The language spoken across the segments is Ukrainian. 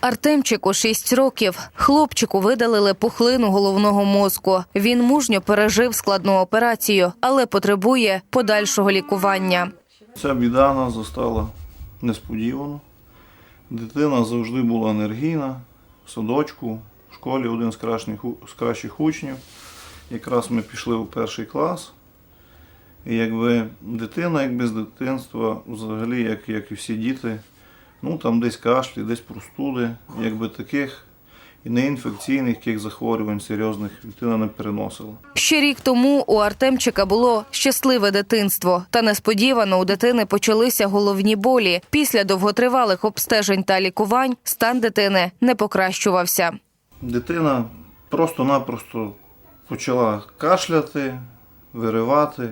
Артемчику 6 років. Хлопчику видалили пухлину головного мозку. Він мужньо пережив складну операцію, але потребує подальшого лікування. Ця біда нас застала несподівано. Дитина завжди була енергійна, в садочку, в школі один з кращих, з кращих учнів. Якраз ми пішли у перший клас. І якби дитина, якби з дитинства, взагалі, як, як і всі діти, ну там десь кашлі, десь простуди, якби таких і неінфекційних яких захворювань серйозних дитина не переносила. Ще рік тому у Артемчика було щасливе дитинство, та несподівано у дитини почалися головні болі. Після довготривалих обстежень та лікувань стан дитини не покращувався. Дитина просто-напросто почала кашляти, виривати,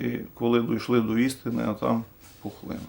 і коли дійшли до істини, а там пухлина.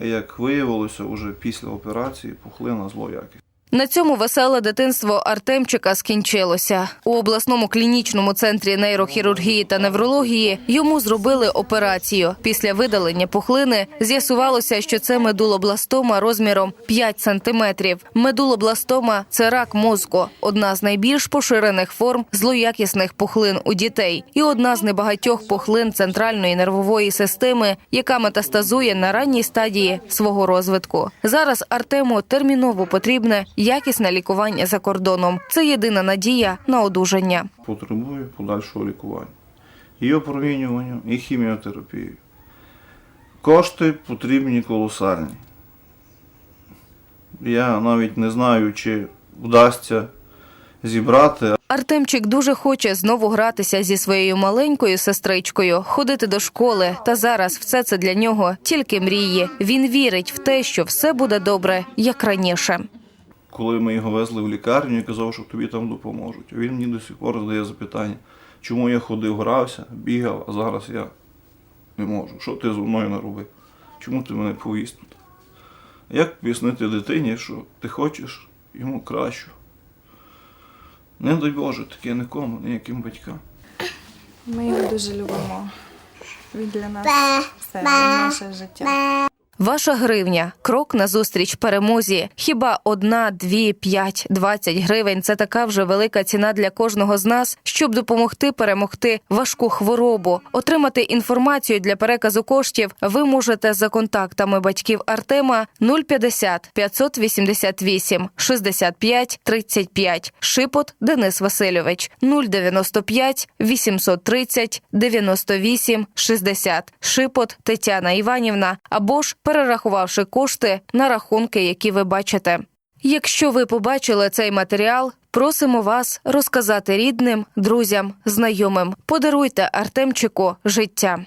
Як виявилося, вже після операції пухлина злоякісна. На цьому веселе дитинство Артемчика скінчилося. У обласному клінічному центрі нейрохірургії та неврології йому зробили операцію. Після видалення пухлини з'ясувалося, що це медулобластома розміром 5 сантиметрів. Медулобластома – це рак мозку, одна з найбільш поширених форм злоякісних пухлин у дітей і одна з небагатьох пухлин центральної нервової системи, яка метастазує на ранній стадії свого розвитку. Зараз Артему терміново потрібне якісне лікування за кордоном. Це єдина надія на одужання. Потребує подальшого лікування. І опромінювання, і хіміотерапію. Кошти потрібні колосальні. Я навіть не знаю, чи вдасться зібрати, Артемчик дуже хоче знову гратися зі своєю маленькою сестричкою, ходити до школи. Та зараз все це для нього тільки мрії. Він вірить в те, що все буде добре, як раніше. Коли ми його везли в лікарню, я казав, що тобі там допоможуть. А Він мені до сих пор задає запитання, чому я ходив, грався, бігав, а зараз я не можу. Що ти зі мною наробив? Чому ти мене повіз тут? Як пояснити дитині, що ти хочеш йому кращу? Не дай Боже, таке нікому, ніяким батькам. Ми його дуже любимо. Він для нас все, наше життя. Ваша гривня крок назустріч перемозі. Хіба одна, дві, п'ять, двадцять гривень це така вже велика ціна для кожного з нас, щоб допомогти перемогти важку хворобу. Отримати інформацію для переказу коштів ви можете за контактами батьків Артема 050 588 65 35. Шипот Денис Васильович 095 830 98 60. Шипот Тетяна Іванівна або ж перерахувавши кошти на рахунки, які ви бачите. Якщо ви побачили цей матеріал, просимо вас розказати рідним, друзям, знайомим. Подаруйте Артемчику життя.